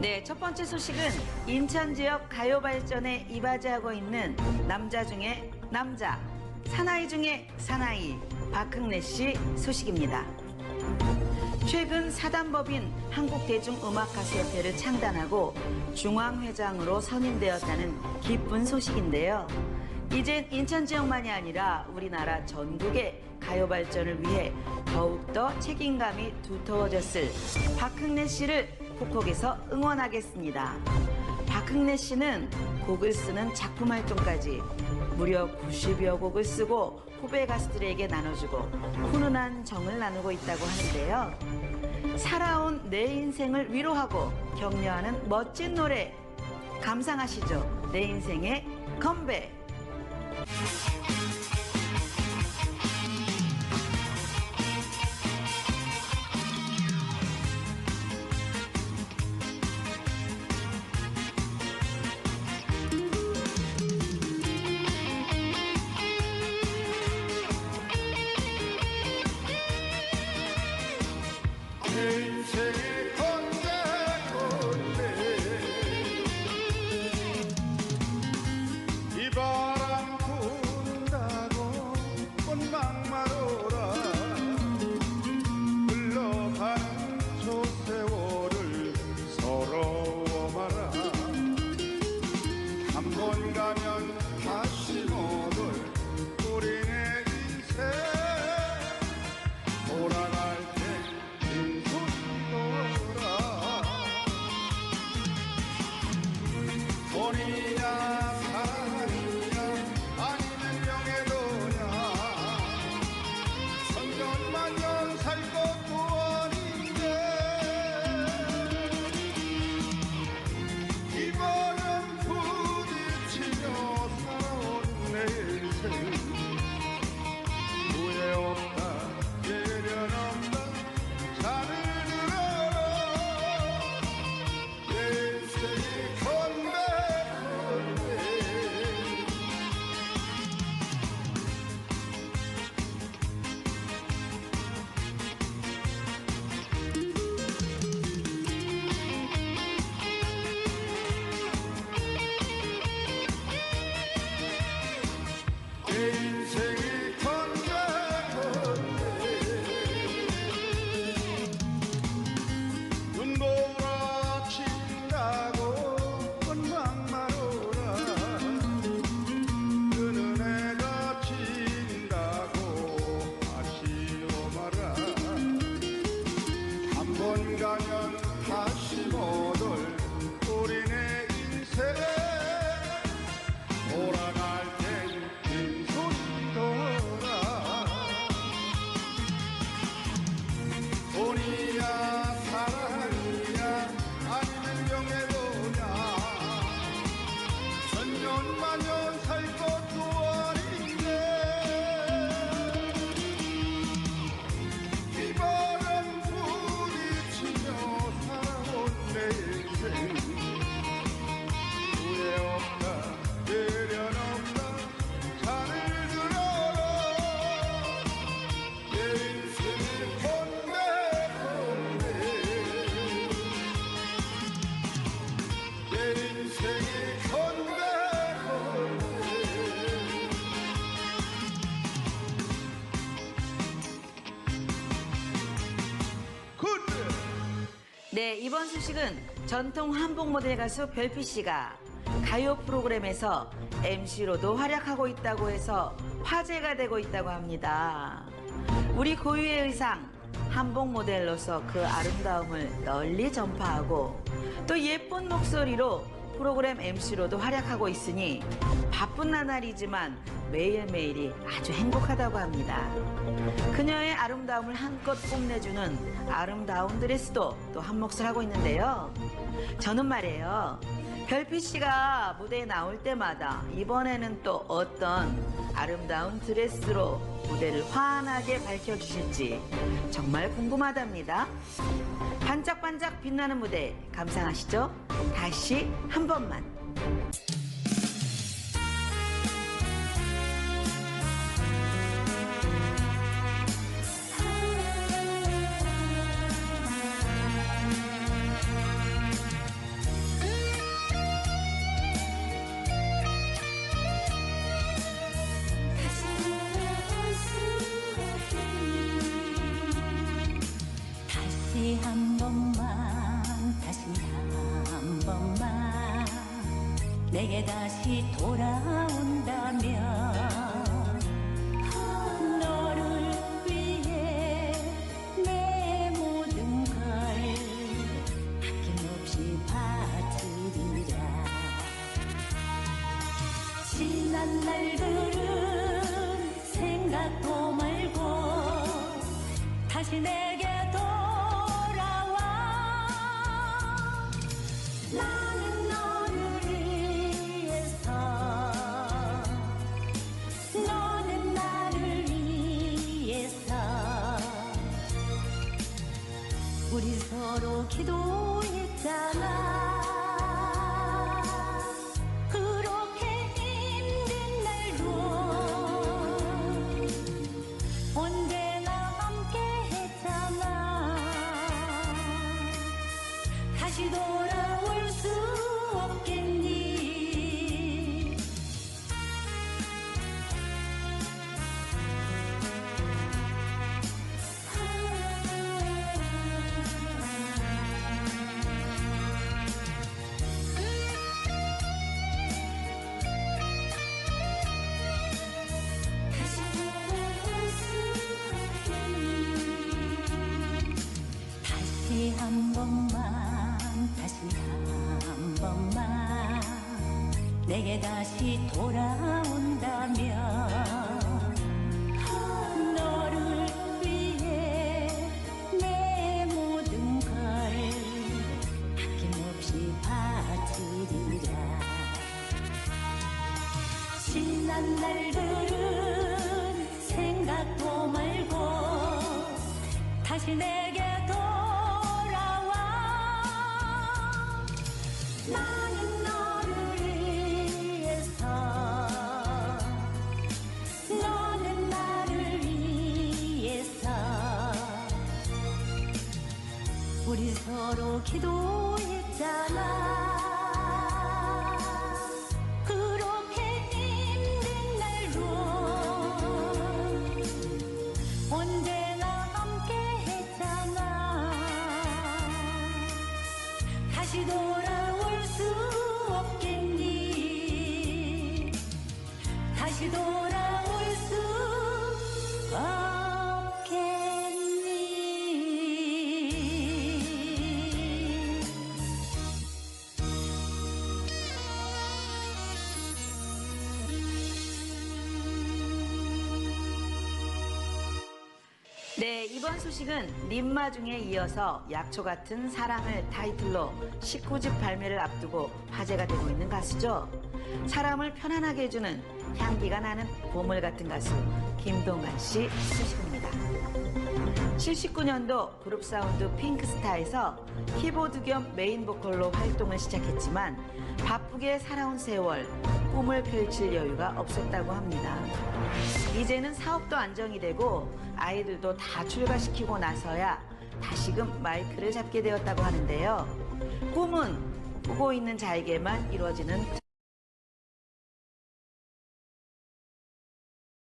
네, 첫 번째 소식은 인천 지역 가요 발전에 이바지하고 있는 남자 중에 남자, 사나이 중에 사나이 박흥래 씨 소식입니다. 최근 사단법인 한국대중음악가수협회를 창단하고 중앙회장으로 선임되었다는 기쁜 소식인데요. 이젠 인천 지역만이 아니라 우리나라 전국의 가요 발전을 위해 더욱더 책임감이 두터워졌을 박흥래 씨를 폭폭에서 응원하겠습니다. 박흥래 씨는 곡을 쓰는 작품 활동까지 무려 90여 곡을 쓰고 후배 가수들에게 나눠주고 훈훈한 정을 나누고 있다고 하는데요. 살아온 내 인생을 위로하고 격려하는 멋진 노래 감상하시죠. 내 인생의 컴백. ang 네, 이번 소식은 전통 한복 모델 가수 별피 씨가 가요 프로그램에서 MC로도 활약하고 있다고 해서 화제가 되고 있다고 합니다. 우리 고유의 의상, 한복 모델로서 그 아름다움을 널리 전파하고 또 예쁜 목소리로 프로그램 MC로도 활약하고 있으니 바쁜 나날이지만 매일매일이 아주 행복하다고 합니다. 그녀의 아름다움을 한껏 뽐내주는 아름다운 드레스도 또 한 몫을 하고 있는데요. 저는 말이에요. 별빛 씨가 무대에 나올 때마다 이번에는 또 어떤 아름다운 드레스로 무대를 환하게 밝혀주실지 정말 궁금하답니다. 반짝반짝 빛나는 무대 감상하시죠? 다시 한 번만. 내게 다시 돌아온다면 너를 위해 내 모든 걸 아낌없이 바치리라. 지난 날들은 생각도 말고 다시 내 번만 다시 한 번만 내게 다시 돌아온다면 기도했잖아 네, 이번 소식은 림마중에 이어서 약초 같은 사랑을 타이틀로 19집 발매를 앞두고 화제가 되고 있는 가수죠. 사람을 편안하게 해주는 향기가 나는 보물 같은 가수 김동관 씨 소식입니다. 79년도 그룹 사운드 핑크스타에서 키보드 겸 메인 보컬로 활동을 시작했지만 바쁘게 살아온 세월 꿈을 펼칠 여유가 없었다고 합니다. 이제는 사업도 안정이 되고 아이들도 다 출가시키고 나서야 다시금 마이크를 잡게 되었다고 하는데요. 꿈은 꾸고 있는 자에게만 이루어지는